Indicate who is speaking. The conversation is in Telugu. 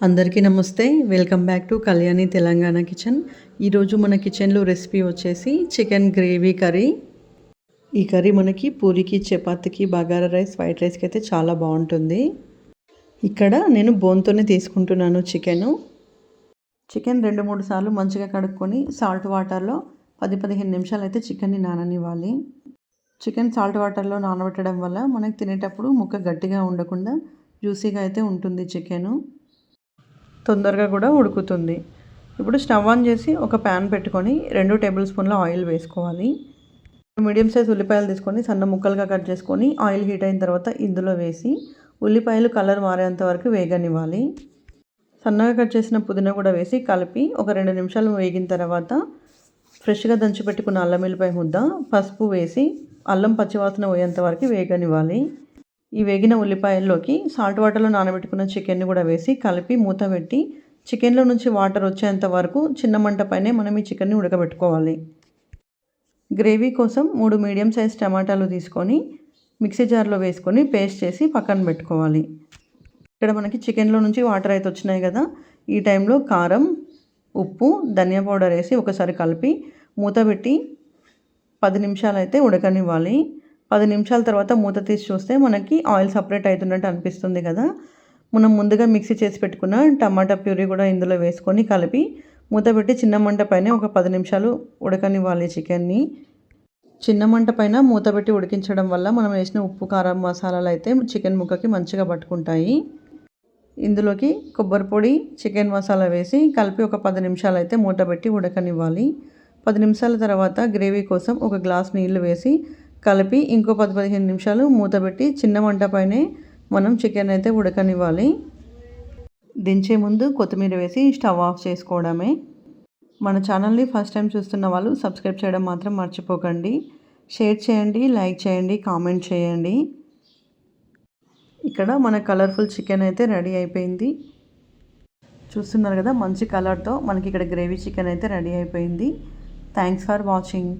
Speaker 1: అందరికీ నమస్తే. Welcome back to Kalyani Telangana kitchen ఈరోజు మన కిచెన్లో రెసిపీ వచ్చేసి చికెన్ గ్రేవీ కర్రీ ఈ కర్రీ మనకి పూరికి చపాతీకి బగారా రైస్ వైట్ రైస్కి అయితే చాలా బాగుంటుంది. ఇక్కడ నేను బోన్తోనే తీసుకుంటున్నాను చికెను చికెన్ రెండు మూడు సార్లు మంచిగా కడుక్కొని సాల్ట్ వాటర్లో పది పదిహేను నిమిషాలు అయితే చికెన్ని నాననివ్వాలి. చికెన్ సాల్ట్ వాటర్లో నానబెట్టడం వల్ల మనకి తినేటప్పుడు ముక్క గట్టిగా ఉండకుండా జ్యూసీగా అయితే ఉంటుంది చికెను తొందరగా కూడా ఉడుకుతుంది. ఇప్పుడు స్టవ్ ఆన్ చేసి ఒక ప్యాన్ పెట్టుకొని రెండు టేబుల్ స్పూన్ల ఆయిల్ వేసుకోవాలి. మీడియం సైజ్ ఉల్లిపాయలు తీసుకొని సన్న ముక్కలుగా కట్ చేసుకొని ఆయిల్ హీట్ అయిన తర్వాత ఇందులో వేసి ఉల్లిపాయలు కలర్ మారేంత వరకు వేగనివ్వాలి. సన్నగా కట్ చేసిన పుదీనా కూడా వేసి కలిపి ఒక రెండు నిమిషాలు వేగిన తర్వాత ఫ్రెష్గా దంచి పెట్టుకున్న అల్లం వెల్లిపాయ ముద్ద పసుపు వేసి అల్లం పచ్చివాసన పోయేంత వరకు వేగనివ్వాలి. ఈ వేగిన ఉల్లిపాయల్లోకి సాల్ట్ వాటర్లో నానబెట్టుకున్న చికెన్ని కూడా వేసి కలిపి మూత పెట్టి చికెన్లో నుంచి వాటర్ వచ్చేంత వరకు చిన్న మంట పైనే మనం ఈ చికెన్ని ఉడకబెట్టుకోవాలి. గ్రేవీ కోసం మూడు మీడియం సైజ్ టమాటాలు తీసుకొని మిక్సీ జార్లో వేసుకొని పేస్ట్ చేసి పక్కన పెట్టుకోవాలి. ఇక్కడ మనకి చికెన్లో నుంచి వాటర్ అయితే వచ్చినాయి కదా. ఈ టైంలో కారం ఉప్పు ధనియా పౌడర్ వేసి ఒకసారి కలిపి మూత పెట్టి పది నిమిషాలు అయితే ఉడకనివ్వాలి. పది నిమిషాల తర్వాత మూత తీసి చూస్తే మనకి ఆయిల్ సపరేట్ అవుతున్నట్టు అనిపిస్తుంది కదా. మనం ముందుగా మిక్సీ చేసి పెట్టుకున్న టమాటా ప్యూరీ కూడా ఇందులో వేసుకొని కలిపి మూత పెట్టి చిన్న మంట పైన ఒక పది నిమిషాలు ఉడకనివ్వాలి చికెన్ని. చిన్న మంట పైన మూత పెట్టి ఉడికించడం వల్ల మనం వేసిన ఉప్పు కారం మసాలాలు అయితే చికెన్ ముక్కకి మంచిగా పట్టుకుంటాయి. ఇందులోకి కొబ్బరి పొడి చికెన్ మసాలా వేసి కలిపి ఒక పది నిమిషాలు అయితే మూత పెట్టి ఉడకనివ్వాలి. పది నిమిషాల తర్వాత గ్రేవీ కోసం ఒక గ్లాస్ నీళ్ళు వేసి కలిపి ఇంకో పది పదిహేను నిమిషాలు మూత పెట్టి చిన్న మంట పైనే మనం చికెన్ అయితే ఉడకనివ్వాలి. దించే ముందు కొత్తిమీర వేసి స్టవ్ ఆఫ్ చేసుకోవడమే. మన ఛానల్ని ఫస్ట్ టైం చూస్తున్న వాళ్ళు సబ్స్క్రైబ్ చేయడం మాత్రం మర్చిపోకండి. షేర్ చేయండి లైక్ చేయండి కామెంట్ చేయండి. ఇక్కడ మన కలర్ఫుల్ చికెన్ అయితే రెడీ అయిపోయింది. చూస్తున్నారు కదా మంచి కలర్తో మనకి ఇక్కడ గ్రేవీ చికెన్ అయితే రెడీ అయిపోయింది. Thanks for watching.